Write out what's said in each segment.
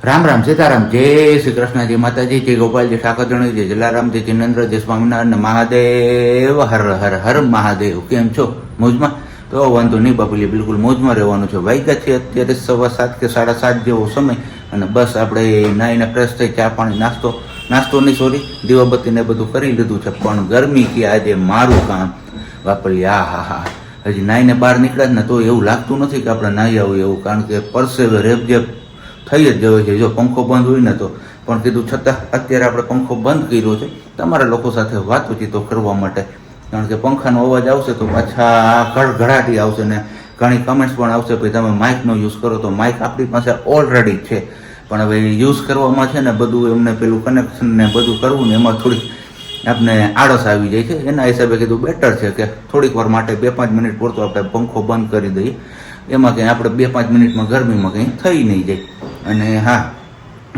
રામ રામ સીતારામ, જય શ્રી કૃષ્ણ જય માતાજી, જય ગોપાલજી ઠાકોરજણી જય જલારામજી જિનેન્દ્ર જય સ્વામિનારાયણ, મહાદેવ, હર હર હર મહાદેવ. કેમ છો? મોજમાં? તો વાંધો નહીં બાપુલી બિલકુલ મોજમાં રહેવાનું છે. વાગ્યા છે અત્યારે સવા સાત કે સાડા સાત જેવો સમય અને બસ આપણે નાઈને ફ્રેશ થઈ ચા પાણી, નાસ્તો નાસ્તો નહીં, સોરી દીવાબત્તીને બધું કરી લીધું છે. પણ ગરમી કે આજે મારું કામ. બાપલી આ હા હા. હજી નાઈને બહાર નીકળ્યા ને તો એવું લાગતું નથી કે આપણે નાહી આવું એવું, કારણ કે પરસેવે રેબજેબ થઈ જ ગયો છે. જો પંખો બંધ હોય ને તો, પણ કીધું છતાં અત્યારે આપણે પંખો બંધ કર્યો છે. તમારા લોકો સાથે વાતચીતો કરવા માટે. કારણ કે પંખાનો અવાજ આવશે તો પાછા ઘડઘડાટી આવશે ને ઘણી કમેન્ટ્સ પણ આવશે ભાઈ તમે માઇકનો યુઝ કરો તો માઇક આપણી પાસે ઓલરેડી છે. પણ હવે યુઝ કરવામાં છે ને બધું એમને પેલું કનેક્શન ને બધું કરવું ને એમાં થોડીક આપને આળસ આવી જાય છે. એના હિસાબે કીધું બેટર છે કે થોડીક વાર માટે બે પાંચ મિનિટ પૂરતો આપણે પંખો બંધ કરી દઈએ. એમાં કંઈ આપણે બે પાંચ મિનિટમાં ગરમીમાં કંઈ થઈ નહીં જાય. અને હા,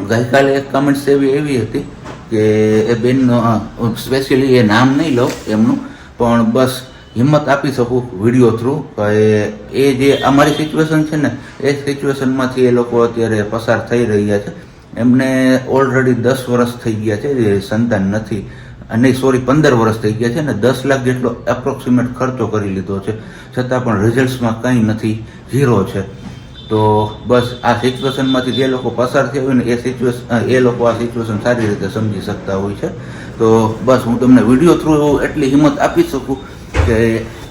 ગઈકાલે એક કમેન્ટ્સ એવી એવી હતી કે એ બેનનો સ્પેશિયલી એ નામ નહીં લઉં એમનું, પણ બસ હિંમત આપી શકું વીડિયો થ્રુ કે એ જે અમારી સિચ્યુએશન છે ને, એ સિચ્યુએશનમાંથી એ લોકો અત્યારે પસાર થઈ રહ્યા છે. એમને ઓલરેડી દસ વર્ષ થઈ ગયા છે, જે સંતાન નથી. અને સોરી પંદર વર્ષ થઈ ગયા છે ને દસ લાખ જેટલો એપ્રોક્સિમેટ ખર્ચો કરી લીધો છે. છતાં પણ રિઝલ્ટ્સમાં કંઈ નથી ઝીરો છે. તો બસ આ સિચ્યુએશનમાંથી જે લોકો પસાર થયા હોય ને એ સિચ્યુએશન એ લોકો આ સિચ્યુએશન સારી રીતે સમજી શકતા હોય છે. તો બસ હું તમને વીડિયો થ્રુ એટલી હિંમત આપી શકું કે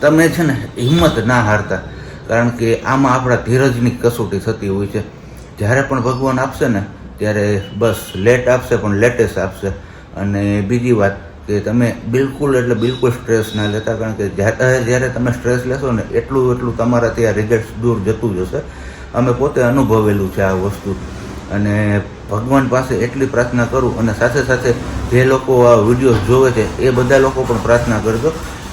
તમે છે ને હિંમત ના હારતા. કારણ કે આમાં આપણા ધીરજની કસોટી થતી હોય છે. જ્યારે પણ ભગવાન આપશે ને, ત્યારે બસ લેટ આપશે પણ લેટેસ્ટ આપશે. અને બીજી વાત કે તમે બિલકુલ એટલે બિલકુલ સ્ટ્રેસ ના લેતા, કારણ કે જ્યારે જ્યારે તમે સ્ટ્રેસ લેશો ને, એટલું એટલું તમારાથી આ રિઝલ્ટ દૂર જતું જશે. અમે પોતે અનુભવેલું છે આ વસ્તુ. અને ભગવાન પાસે એટલી પ્રાર્થના કરું અને સાથે સાથે જે લોકો આ વીડિયો જોવે છે, એ બધા લોકો પણ પ્રાર્થના કરજો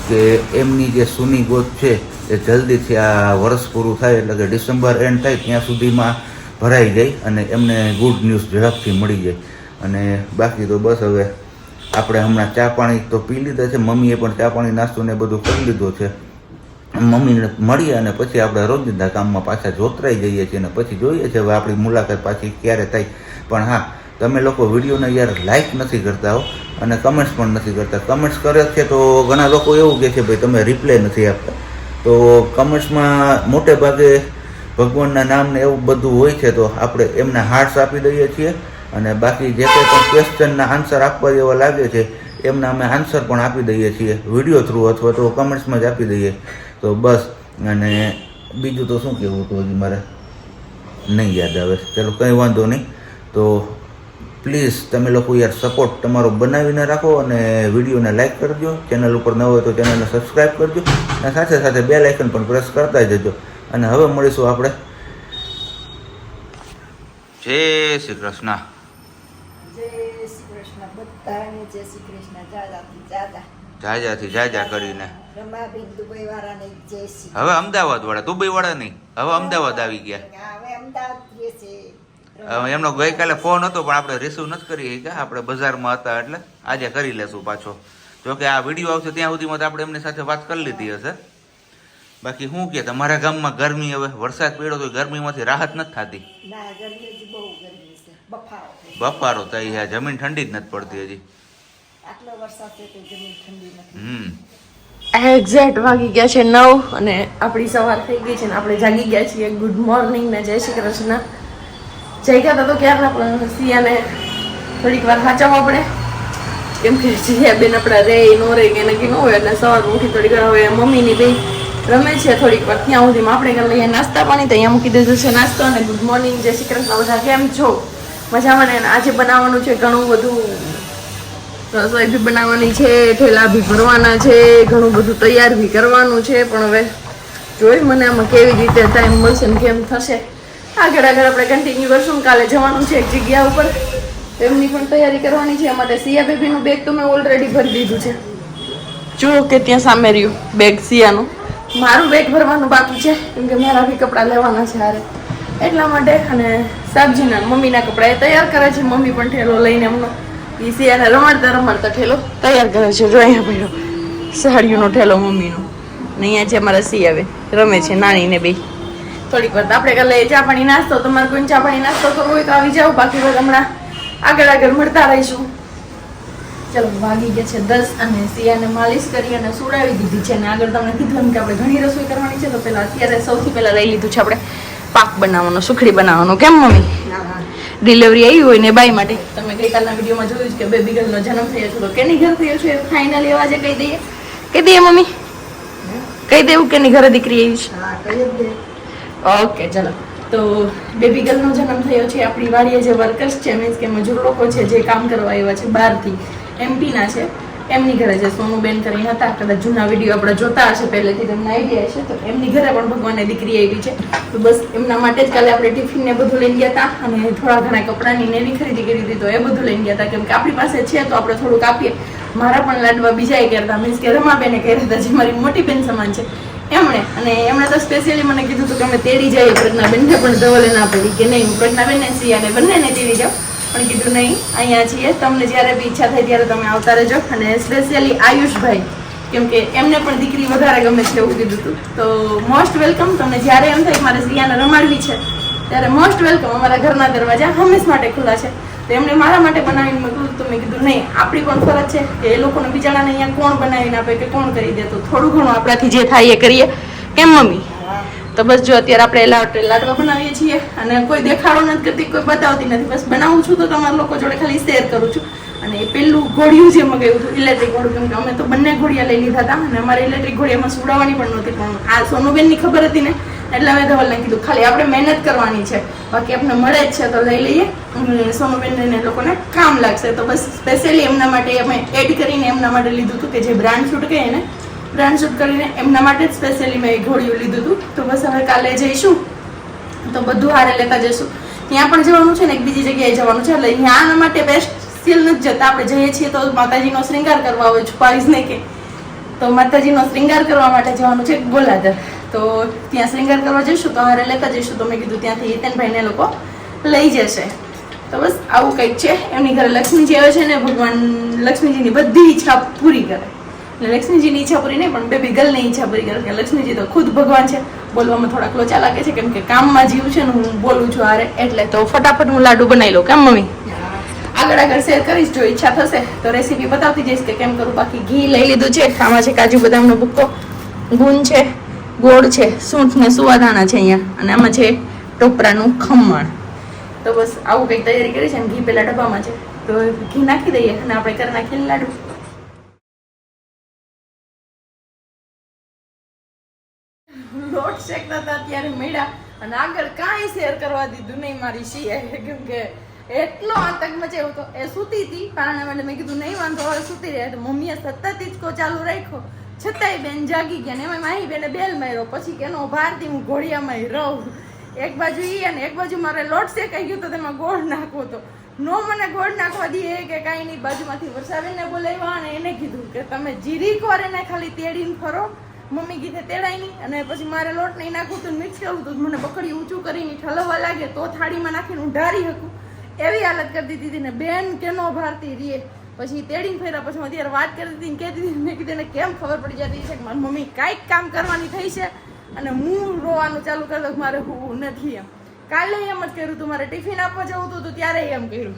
કે એમની જે સુની ગોત છે, એ જલ્દીથી આ વર્ષ પૂરું થાય, એટલે કે ડિસેમ્બર એન્ડ થાય, ત્યાં સુધીમાં ભરાઈ જાય અને એમને ગુડ ન્યૂઝ ઝડપથી મળી જાય. અને બાકી તો બસ હવે આપણે હમણાં ચા પાણી તો પી લીધા છે, મમ્મીએ પણ ચા પાણી, નાસ્તો ને બધું કરી લીધો છે. મમ્મીને મળીએ અને પછી આપણે રોજિંદા કામમાં પાછા જોતરાઈ જઈએ છીએ અને પછી જોઈએ છીએ હવે આપણી મુલાકાત પાછી ક્યારે થાય પણ હા, તમે લોકો વિડીયોને યાર લાઈક નથી કરતા હો અને કમેન્ટ્સ પણ નથી કરતા. કમેન્ટ્સ કરે છે તો ઘણા લોકો એવું કહે છે, ભાઈ, તમે રિપ્લાય નથી આપતા. તો કમેન્ટ્સમાં મોટે ભાગે ભગવાનના નામને એવું બધું હોય છે, તો આપણે એમને હાર્ટ્સ આપી દઈએ છીએ અને બાકી જે કંઈ પણ ક્વેશ્ચનના આન્સર આપવા જેવા લાગે છે, એમના અમે આન્સર પણ આપી દઈએ છીએ વીડિયો થ્રુ અથવા તો કમેન્ટ્સમાં જ આપી દઈએ. તો બસ, અને બીજું તો શું કહેવું હતું હજી મારે? નહીં યાદ આવે. ચલો, કંઈ વાંધો નહીં. તો પ્લીઝ તમે લોકો યાર સપોર્ટ તમારો બનાવીને રાખો અને વિડીયોને લાઇક કરજો. ચેનલ ઉપર ન હોય તો ચેનલને સબસ્ક્રાઈબ કરજો. અને સાથે સાથે બે લાઇકન પણ પ્રેસ કરતા જજો. અને હવે મળીશું આપણે. જય શ્રી કૃષ્ણ. જય શ્રી કૃષ્ણ. બધાને જય શ્રી કૃષ્ણ. જાજાથી જાજા. જાજાથી જાજા કરીને. હવે અમદાવાદ વાળા દુબઈ વાળા નહીં. હવે અમદાવાદ આવી ગયા. એમનો ગઈકાલે ફોન હતો પણ આપણે રિસીવ નથી કરી શક્યા. આપણે બજારમાં હતા એટલે આજે કરી લેશું પાછો. જો કે આ વીડિયો આવશે ત્યાં સુધીમાં આપણે એમની સાથે વાત કરી લીધી હશે. બાકી શું કે તમારા ગામમાં ગરમી હવે વરસાદ પડ્યો તો ગરમીમાંથી રાહત નથી થતી. બફારો થઈ જમીન ઠંડી જ નથી પડતી હજી. આટલો વરસાદ છે તો જમીન ઠંડી નથી. એક્ઝેક્ટ વાગી ગયા છે નવ અને આપણી સવાર થઈ ગઈ છે ને આપણે જાગી ગયા છીએ. ગુડ મોર્નિંગ ને જય શ્રી કૃષ્ણ. જય ગયા તો ક્યારના? પણ સિયાને થોડીક વાર સાચવવા પડે. કેમ કે સિયા બેન આપણા રે નો રે કે નક્કી ન હોય એટલે સવાર ઉઠી થોડીક વાર હવે મમ્મીની બે રમે છે થોડીક વાર. ત્યાં સુધીમાં આપણે કરી લઈએ નાસ્તા પાણી તો અહીંયા મૂકી દીધું છે. નાસ્તો અને ગુડ મોર્નિંગ જય શ્રી કૃષ્ણ. બધા કેમ છો? મજામાં ને? આજે બનાવવાનું છે ઘણું બધું રસોઈ બી બનાવવાની છે, ઠેલા બી ભરવાના છે, ઘણું બધું તૈયાર બી કરવાનું છે, પણ હવે જોઈ મને આમાં કેવી રીતે ટાઈમ મળશે ને કેમ થશે. આગળ આગળ આપણે કન્ટિન્યુ કરશું કાલે જવાનું છે એક જગ્યા ઉપર. એમની પણ તૈયારી કરવાની છે માટે સિયા બેબીનું બેગ તો મેં ઓલરેડી ભરી દીધું છે. જો કે ત્યાં સામે રહ્યું બેગ સિયાનું. મારું બેગ ભરવાનું બાકી છે, કેમ કે મારા બી કપડાં લેવાના છે હારે. એટલા માટે અને સાબજીના મમ્મીના કપડાં એ તૈયાર કરે છે, મમ્મી પણ ઠેલો લઈને એમનો. ઈ સિયાને રમાડતા રમાડતા ઠેલો તૈયાર કરે છે. જો અહીંયા પડ્યો સાડીઓનો ઠેલો મમ્મીનો. ને અહીંયા છે અમારા સિયાવે રમે છે નાની ને બે. થોડીક વાર આપણે કાલે ચા પાણી નાસ્તો તમારે કોઈ ચા પાણી નાસ્તો કરવો હોય તો આવી જાઓ. બાકી વાર હમણાં આગળ આગળ મળતા રહીશું. ચલો વાગી ગયા છે દસ અને સિયાને માલિશ કરી અને સુડાવી દીધી છે. અને આગળ તમને કીધું કે આપણે ઘણી રસોઈ કરવાની છે તો પહેલાં અત્યારે સૌથી પહેલા લઈ લીધું છે આપણે પાક બનાવવાનો સુખડી બનાવવાનો. કેમ મમ્મી? ડિલિવરી આવી હોય ને બાઈ માટે. તમે ગઈકાલના વિડીયોમાં જોયું કે બેબી ગર્લનો જન્મ થયો છે તો કેની ઘર થયો છે? ફાઇનલી અવાજે કહી દઈએ. કહી દઈએ મમ્મી. કહી દેવું કેની ઘરે દીકરી આવી છે. જ ઓકે ચલો. તો બેબી ગર્લનો જન્મ થયો છે આપણી વાડીએ જે વર્કર્સ છે મીન્સ કે મજૂર લોકો છે જે કામ કરવા આવ્યા છે બહારથી. એમપીના છે. એમની ઘરે જે સોનુબેન કરીને હતા, કદાચ જૂના વીડિયો આપણે જોતા હશે, પહેલેથી તમને આઈડિયા છે, તો એમની ઘરે પણ ભગવાનની દીકરી આવી છે. તો બસ એમના માટે જ કાલે આપણે ટિફિન ને બધું લઈ ગયા હતા અને થોડા ઘણા કપડાની ને એની ખરીદી કરી હતી, તો એ બધું લઈ ગયા હતા. કેમ કે આપણી પાસે છે, તો આપણે થોડુંક આપીએ. મારા પણ લાડવા બીજા એ કરતા મીન્સ કે રમાબેને કર્યા હતા, જે મારી મોટી બેન સમાન છે. એમણે, અને એમણે તો સ્પેશિયલી મને કીધું હતું કે અમે તેડી જઈએ, પ્રજ્ઞાબેનને પણ ધવલે ના પડી કે નહીં, હું પ્રજ્ઞાબેનને સિયાને બંનેને તેડી જાઉં પણ કીધું નહીં, અહીંયા છીએ. તમને જ્યારે બી ઈચ્છા થાય ત્યારે તમે આવતા રહેજો. અને સ્પેશિયલી આયુષભાઈ, કેમ કે એમને પણ દીકરી વધારે ગમે છે એવું કીધું હતું તો મોસ્ટ વેલકમ તમને જ્યારે એમ થાય મારે સિયાને રમાડવી છે, ત્યારે મોસ્ટ વેલકમ અમારા ઘરના દરવાજા હંમેશ માટે ખુલ્લા છે. તો એમણે મારા માટે બનાવીને મોકલું તો મેં કીધું નહીં, આપણી પણ ફરજ છે કે એ લોકોને બિચારાને અહીંયા કોણ બનાવીને આપે કે કોણ કરી દે? તો થોડું ઘણું આપણાથી જે થાય એ કરીએ. કેમ મમ્મી? તો બસ જો અત્યારે આપણે લાડ લાડવા બનાવીએ છીએ અને કોઈ દેખાડો નથી કરતી, કોઈ બતાવતી નથી. બસ બનાવું છું તો તમારા લોકો જોડે ખાલી શેર કરું છું. અને એ પેલું ઘોડિયું જે મગાવ્યું હતું ઇલેક્ટ્રિક ઘોડું કેમ કે અમે તો બંને ઘોડિયા લઈ લીધા હતા અને અમારે ઇલેક્ટ્રિક ઘોડિયામાં સુડાવવાની પણ નહોતી, પણ આ સોનુબેનની ખબર હતી ને, એટલે અમે ધવલને કીધું, ખાલી આપણે મહેનત કરવાની છે. બાકી આપણે મળે જ છે, તો લઈ લઈએ. સોનુબેનને લોકોને કામ લાગશે. તો બસ સ્પેશિયલી એમના માટે અમે એડ કરીને એમના માટે લીધું હતું કે જે બ્રાન્ડ શૂટ કહે ને બ્રાન્ડ કરીને એમના માટે જ સ્પેશિયલી મેં ઘોડિયું લીધું હતું. તો બસ હવે કાલે જઈશું. તો બધું હારે લેતા જઈશું. ત્યાં પણ જવાનું છે ને, એક બીજી જગ્યાએ જવાનું છે. એટલે ત્યાં માટે બેસ્ટ સ્ટીલ નથી જતા. આપણે જઈએ છીએ તો માતાજીનો શ્રૃંગાર કરવા હોય છુપાવીશ નહીં કે. તો માતાજીનો શ્રૃંગાર કરવા માટે જવાનું છે ગોલાધર તો ત્યાં શ્રૃંગાર કરવા જઈશું, તો હારે લેતા જઈશું. તો મેં કીધું ત્યાંથી હિતેનભાઈને લોકો લઈ જશે. તો બસ આવું કંઈક છે. એમની ઘરે લક્ષ્મીજી આવે છે ને, ભગવાન લક્ષ્મીજીની બધી ઈચ્છા પૂરી કરે. લક્ષ્મીજીની ઈચ્છા પૂરી નહીં, પણ બે ગર્લની ઈચ્છા પૂરી કરે કે લક્ષ્મીજી તો ખુદ ભગવાન છે. બોલવામાં થોડાક લોચા લાગે છે, કેમ કે કામમાં જીવ છે ને હું બોલું છું આરે એટલે તો ફટાફટ હું લાડુ બનાવી લઉં. કેમ મમ્મી? આગળ આગળ શેર કરીશ, જો ઈચ્છા થશે તો રેસીપી બતાવતી જઈશ કે કેમ કરું. બાકી ઘી લઈ લીધું છે, આમાં છે કાજુ બદામનો ભૂક્કો, ગુણ છે, ગોળ છે, સૂંઠ ને સુવાદાણા છે અહીંયા, અને આમાં છે ટોપરાનું ખમણ. તો બસ આવું કંઈક તૈયારી કરી છે ઘી પેલા ડબ્બામાં છે. તો ઘી નાખી દઈએ અને આપણે કરી નાખીએ લાડુ. શેકતા હતા ત્યારે મળ્યા? અને આગળ કાંઈ શેર કરવા દીધું નહીં મારી શિયાએ કેમ કે એટલો આતંક મચાવ્યો હતો એ સૂતી હતી પારણા માટે મેં કીધું, નહીં વાંધો, હવે સૂતી રહે. તો મમ્મીએ સતત હિંચકો ચાલુ રાખ્યો. છતાંય બેન જાગી ગયા ને એમાં માહી બેને બેલ માર્યો. પછી કેનો ભારથી હું ઘોડિયામાં રહું. એક બાજુ એ અને એક બાજુ મારે લોટ શેકાઈ ગયું તો તેમાં ગોળ નાખવો તો નો મને ગોળ નાખવા દે કે કાંઈ નહીં, બાજુમાંથી વરસાવેને બોલાવ્યા અને એને કીધું કે, તમે જીરી કોર એને ખાલી તેડીને ફરો. મમ્મી કીધે તેડાય નહીં અને પછી મારે લોટ નહીં નાખવું તો મિક્સ કરવું તો મને પકડી ઊંચું કરીને ઠલવવા લાગે તો થાળીમાં નાખીને હું ઢારી શકું. એવી હાલત કરી દીધી હતી ને બેન કેનો ભારતી રીએ. પછી તેડીને ફેર્યા, પછી હું અત્યારે વાત કરી હતી કહેતી હતી, મેં કીધું કેમ ખબર પડી જતી છે કે મારી મમ્મી કાંઈક કામ કરવાની થઈ છે અને હું રોવાનું ચાલુ કરી દઉં, મારે હું નથી એમ. કાલે એમ જ કર્યું તું, મારે ટિફિન આપવા જવું હતું તો ત્યારે એમ કર્યું.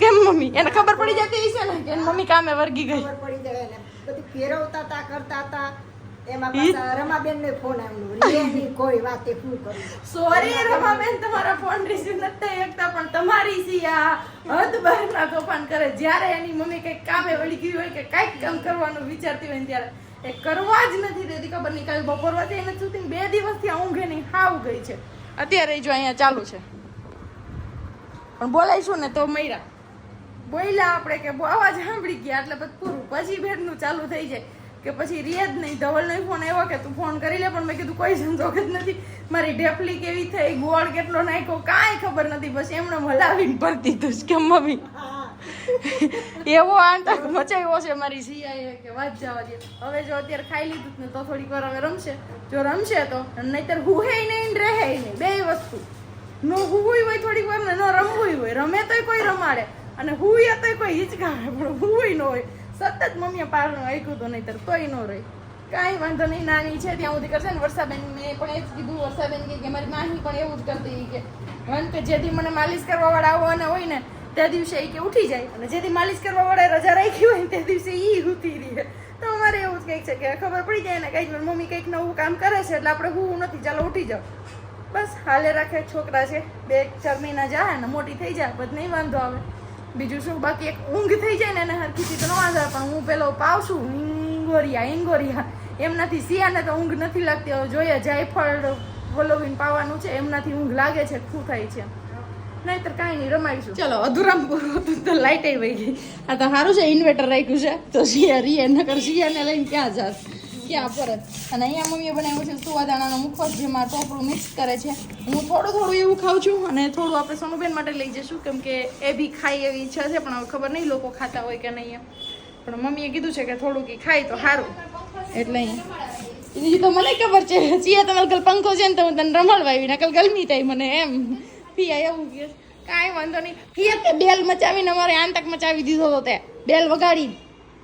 કેમ મમ્મી? એને ખબર પડી જતી હશે ને કે મમ્મી કામે વર્ગી ગઈ. ખબર પડી જાય બધું ફેરવતા હતા કરતા હતા રમાબેન ને ફોન આવ્યો કોઈ વાતે શું કરું? સોરી રમાબેન તમારા ફોન રિસીવ નથી એકતા પણ તમારી સિયા હદ બહારના તોફાન કરે જ્યારે એની મમ્મી કંઈક કામે વળી ગઈ હોય કે કાંઈક કામ કરવાનું વિચારતી હોય ત્યારે એ કરવા જ નથી દેતી. ખબર નહીં કાલે બપોર વચ્ચે એને સુધી બે દિવસથી ઊંઘે નહીં હાવ ગઈ છે. અત્યારે જો અહીંયા ચાલુ છે. પણ બોલાઈશું ને તો મૈરા બોલ્યા આપણે કે અવાજ સાંભળી ગયા એટલે પછી પૂરું. પછી ભેટનું ચાલુ થઈ જાય. કે પછી રીએ જ નહીં. ધવલનો ફોન આવ્યો કે તું ફોન કરી લે, પણ મેં કીધું કોઈ સંજોગ જ નથી. મારી ઢેફલી કેવી થઈ? ગોળ કેટલો નાખ્યો? કાંઈ ખબર નથી. બસ એમણે હલાવીને દીધું છે કે મમ્મી. એવો આંતક મચાવ્યો છે મારી સિયાએ કે વાત જવા દે. હવે જો અત્યારે ખાઈ લીધું ને, તો થોડીક વાર હવે રમશે. જો રમશે તો નહીતર હુહે નહીં રહે નહીં. બે વસ્તુ. નો હુવું હોય થોડીક વાર ને ન રમવું હોય. રમે તોય કોઈ રમાડે. અને હુંય તોય કોઈ હિચકાવે, પણ હુંય ન હોય. સતત મમ્મીએ પાલનું આખ્યું તો નહીતર તોય ન રહી. કાંઈ વાંધો નહીં, નાની છે, ત્યાં સુધી કરશે ને વર્ષાબેન મેં પણ એ જ કીધું વર્ષાબેન કે મારી માહી પણ એવું જ કરતી કે કારણ કે જેથી મને માલિશ કરવા વાળા આવવાના હોય ને, તે દિવસે એ કે ઉઠી જાય. અને જેથી માલિશ કરવા વાળા રજા રાખી હોય તે દિવસે એ ઉઠી રહે. તો અમારે એવું જ કંઈક છે કે ખબર પડી જાય ને, કંઈક મમ્મી કંઈક નવું કામ કરે છે, એટલે આપણે હું નથી, ચાલો ઉઠી જાઓ બસ, હાલે રાખે, છોકરા છે, બે ચાર મહિના જાય ને મોટી થઈ જાય બધ નહીં વાંધો આવે. બીજું શું? બાકી એક ઊંઘ થઈ જાય ને એને હરખીથી તો ન વાંધો પણ હું પેલો પાવશું ઈંગોરિયા ઈંગોરિયા એમનાથી સિયાને તો ઊંઘ નથી લાગતી. હવે જોઈએ, જાયફળ વલોવીને પાવાનું છે. એમનાથી ઊંઘ લાગે છે. શું થાય છે? નહીતર કાંઈ નહીં રમાડીશું ચલો, અધુરામ પૂરું તો લાઇટ વહી ગઈ. આ તો સારું છે ઇન્વર્ટર રાખ્યું છે. તો શિયા રીએ, નકર શિયાને લઈને ક્યાં જાત ક્યાં પરત અને અહીંયા મમ્મીએ બનાવ્યું છે સુવા દાણાનો મુખવાસ જેમાં ટોપરું મિક્સ કરે છે. હું થોડું થોડું એવું ખાઉં છું અને થોડું આપણે સોનુબેન માટે લઈ જઈશું કેમ કે એ બી ખાઈ એવી ઈચ્છા છે, પણ હવે ખબર નહીં લોકો ખાતા હોય કે નહીં એમ. પણ મમ્મીએ કીધું છે કે થોડુંક ખાય તો સારું. એટલે એ તો મને ખબર છે સિયા તમારે કલ પંખો છે ને તો હું તને રમાડવા આવી, નકલ ગરમી થાય મને એમ. પિયા એવું કે કાંઈ વાંધો નહીં. પિયા તે બેલ મચાવીને અમારે આંતક મચાવી દીધો હતો તે. બેલ વગાડી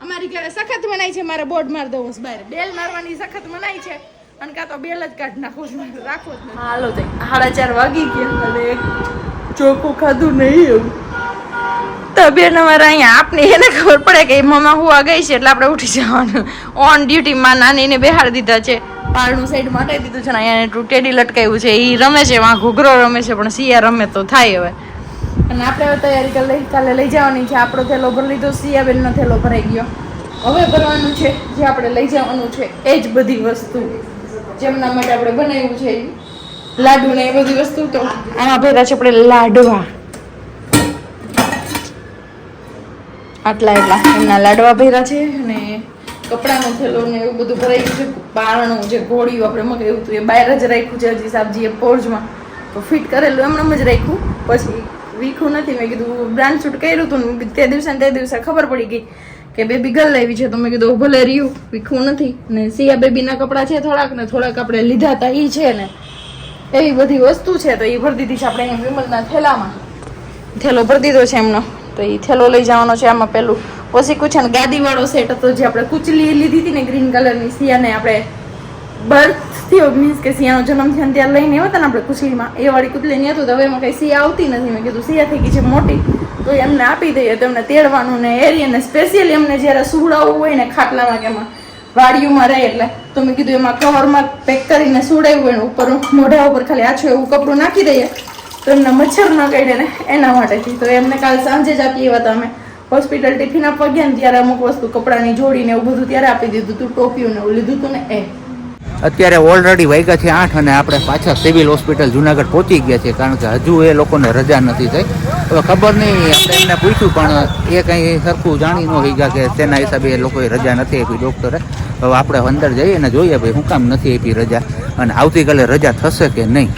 અમારી ઘરે સખત મનાય છે, મારે બોર્ડ માર દઉં બહાર. બેલ મારવાની સખત મનાય છે, અને કાં તો બેલ જ કાઢ નાખો છું રાખો જ હાલો તે સાડા ચાર વાગી ગયા, અને ચોખ્ખું ખાધું નહીં એવું. તો અમારે અહીંયા આપને એને ખબર પડે કે મમ્મા હુવા ગઈ છે, એટલે આપણે ઉઠી જવાનું. ઓન ડ્યુટીમાં નાનીને બેહાડી દીધા છે, પારણું સાઈડ માટે દીધું છે, ને અહીંયા ટેડી લટકાવ્યું છે એ રમે છે વાં ઘૂઘરો રમે છે, પણ સિયા રમે તો થાય હવે. અને આપણે હવે તૈયારી કરી લઈ કાલે લઈ જવાની છે. આપણો થેલો ભરી લીધો સિયાબેનનો થેલો ભરાઈ ગયો. હવે ભરવાનું છે જે આપણે લઈ જવાનું છે એ જ બધી વસ્તુ. જેમના માટે આપણે બનાવ્યું છે લાડુ ને એ બધી વસ્તુ તો. આમાં ભર્યા છે આપણે લાડવા. આટલા એટલા એમના લાડવા ભર્યા છે અને કપડાનો થેલો ને એવું બધું ભરાઈ ગયું છે. બારણું જે ઘોડિયું આપણે મગાવ્યું હતું એ બહાર જ રાખ્યું છે હજી સાબજી એ પોર્જમાં તો ફિટ કરેલું એમણે જ રાખ્યું. પછી વીખું નથી. મેં કીધું, બ્રાન્ડ શૂટ કર્યું હતું તે દિવસે તે દિવસે ખબર પડી ગઈ કે બેબી ગર્લ આવી છે. તો મેં કીધું, ભલે રહ્યું, વીખું નથી. ને સિયા બેબીના કપડાં છે થોડાક ને થોડાક આપણે લીધા હતા એ છે ને. એવી બધી વસ્તુ છે. તો એ ભરી દીધી છે આપણે અહીંયા વિમલના થેલામાં. થેલો ભરી દીધો છે એમનો. તો એ થેલો લઈ જવાનો છે આમાં પેલું. પછી છે ગાદીવાળો સેટ હતો જે આપણે કુચલી લીધી હતી ને ગ્રીન કલરની, સિયાને આપણે બર્થ થયો મીન્સ કે સિયાનો જન્મ થયો ત્યારે લઈને આવ્યા હતા ને આપણે કુચલીમાં એ વાળી કુચલી નહીં હતું તો હવે એમાં કઈ સિયા આવતી નથી. મેં કીધું સિયા થઈ ગઈ છે મોટી. તો એમને આપી દઈએ તો એમને તેડવાનું ને એરિયને સ્પેશિયલી એમને જ્યારે સુવડાવવું હોય ને ખાટલામાં કે એમાં વાડીઓમાં રહે એટલે, તો મેં કીધું, એમાં કવરમાં પેક કરીને સુવડાવ્યું હોય ઉપર મોઢા ઉપર ખાલી આછું એવું કપડું નાખી દઈએ. તો એમને મચ્છર ન કાઢે ને એના માટેથી તો એમને કાલ સાંજે જ આપી એવા હતા અમે. હોસ્પિટલ ટિફિન આપવા ગયા ને ત્યારે અમુક વસ્તુ કપડાની જોડીને એવું બધું ત્યારે આપી દીધું હતું ટોપિયું ને એવું લીધું હતું ને એ. અત્યારે ઓલરેડી વાગ્યા છે આઠ અને આપણે પાછા સિવિલ હોસ્પિટલ જુનાગઢ પહોંચી ગયા છે કારણ કે હજુ એ લોકોને રજા નથી થઈ. હવે ખબર નહીં આપણે એમને પૂછ્યું પણ એ કંઈ સરખું જાણી ન હોય ગયા કે તેના હિસાબે એ લોકોએ રજા નથી આપી ડૉક્ટરે. હવે આપણે અંદર જઈએ ને જોઈએ ભાઈ શું કામ નથી આપી રજા? અને આવતીકાલે રજા થશે કે નહીં?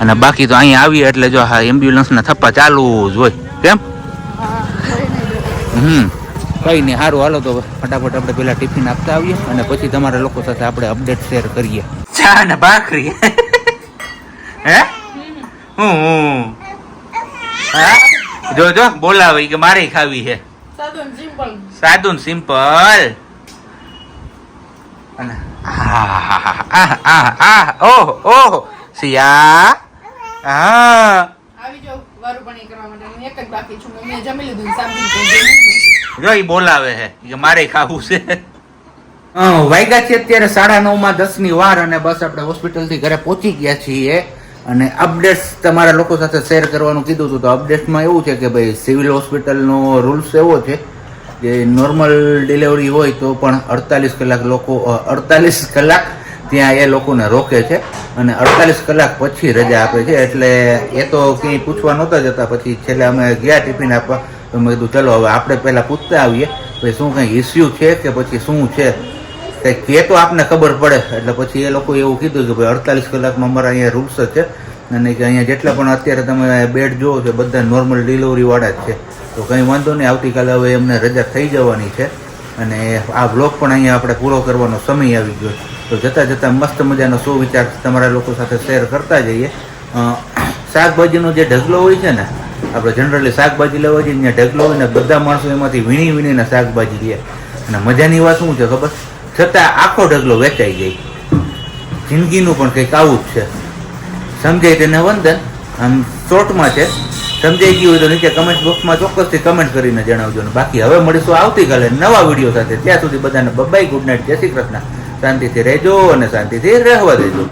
અને બાકી તો અહીંયા આવીએ એટલે જો હા એમ્બ્યુલન્સના થપ્પા ચાલુ જ હોય. કેમ? હમ. કઈ નહીં સારું હાલો તો ફટાફટ આપણે પેલા ટિફિન આપતા આવીએ અને પછી તમારા લોકો સાથે આપણે અપડેટ શેર કરીએ. ચા ને ભાખરી? હે? હું હા. જો જો બોલાવે કે મારે ખાવી છે. સાદું સિમ્પલ સાદું સિમ્પલ અને આહ આહ આહ ઓહ ઓહ. સિયા. હા. આવી જાઓ વારું પાણી કરવા માટે હું એક જ બાકી છું. મેં જમી લીધું ને જો ઈ બોલાવે છે. કે મારે ખાવું છે. વાગ્યા છે અત્યારે સાડા નવમાં દસની વાર અને બસ આપણે હોસ્પિટલથી ઘરે પહોંચી ગયા છીએ. અને અપડેટ્સ તમારા લોકો સાથે શેર કરવાનું કીધું હતું. તો અપડેટ્સમાં એવું છે કે ભાઈ સિવિલ હોસ્પિટલનો રૂલ્સ એવો છે કે નોર્મલ ડિલિવરી હોય તો પણ અડતાલીસ કલાક લોકો અડતાલીસ કલાક ત્યાં એ લોકોને રોકે છે અને અડતાલીસ કલાક પછી રજા આપે છે. એટલે એ તો ક્યાંય પૂછવા નહોતા જતા. પછી છેલ્લે અમે ગયા ટિફિન આપવા. તો મેં કીધું, ચલો, હવે આપણે પહેલાં પૂછતા આવીએ. ભાઈ શું કંઈ ઇસ્યુ છે કે પછી શું છે? કંઈક કે તો આપને ખબર પડે. એટલે પછી એ લોકો એવું કીધું કે ભાઈ, અડતાલીસ કલાકમાં અમારા અહીંયા રૂલ્સ છે. અને કે અહીંયા જેટલા પણ અત્યારે તમે બેડ જુઓ છો બધા નોર્મલ ડિલિવરીવાળા જ છે. તો કંઈ વાંધો નહીં, આવતીકાલે હવે એમને રજા થઈ જવાની છે. અને આ બ્લોગ પણ અહીંયા આપણે પૂરો કરવાનો સમય આવી ગયો તો જતાં જતાં મસ્ત મજાનો સુવિચાર તમારા લોકો સાથે શેર કરતા જઈએ. શાકભાજીનો જે ઢગલો હોય છે ને, આપણે જનરલી શાકભાજી લેવા જઈએ ત્યાં ઢગલો હોય ને બધા માણસો એમાંથી વીણી વીણીને શાકભાજી લે. અને મજાની વાત શું છે ખબર? છતાં આખો ઢગલો વેચાઈ જાય. જિંદગીનું પણ કંઈક આવું જ છે. સમજાય તેને વંદન? આમ શોર્ટમાં છે. સમજાઈ ગયું હોય તો નીચે કમેન્ટ બોક્સમાં ચોક્કસથી કમેન્ટ કરીને જણાવજો. બાકી હવે મળીશું આવતીકાલે નવા વીડિયો સાથે. ત્યાં સુધી બધાને બબાઈ ગુડ નાઇટ જય શ્રી કૃષ્ણ. શાંતિથી રહેજો અને શાંતિથી રહેવા દેજો.